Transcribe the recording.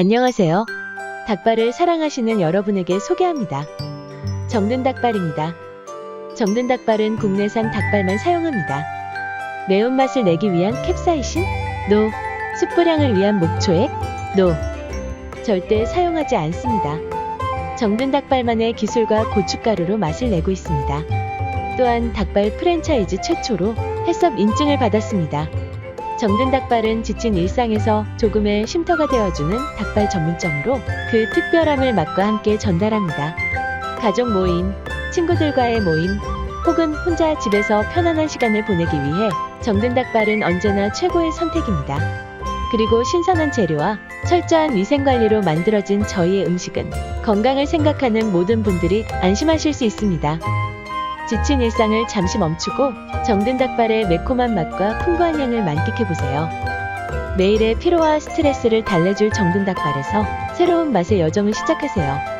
안녕하세요. 닭발을 사랑하시는 여러분에게 소개합니다. 정든 닭발입니다. 정든 닭발은 국내산 닭발만 사용합니다. 매운맛을 내기 위한 캡사이신, 노, 숯불향을 위한 목초액, 노, 절대 사용하지 않습니다. 정든 닭발만의 기술과 고춧가루로 맛을 내고 있습니다. 또한 닭발 프랜차이즈 최초로 해썹 인증을 받았습니다. 정든 닭발은 지친 일상에서 조금의 쉼터가 되어주는 닭발 전문점으로 그 특별함을 맛과 함께 전달합니다. 가족 모임, 친구들과의 모임, 혹은 혼자 집에서 편안한 시간을 보내기 위해 정든 닭발은 언제나 최고의 선택입니다. 그리고 신선한 재료와 철저한 위생 관리로 만들어진 저희의 음식은 건강을 생각하는 모든 분들이 안심하실 수 있습니다. 지친 일상을 잠시 멈추고 정든 닭발의 매콤한 맛과 풍부한 향을 만끽해 보세요. 매일의 피로와 스트레스를 달래줄 정든 닭발에서 새로운 맛의 여정을 시작하세요.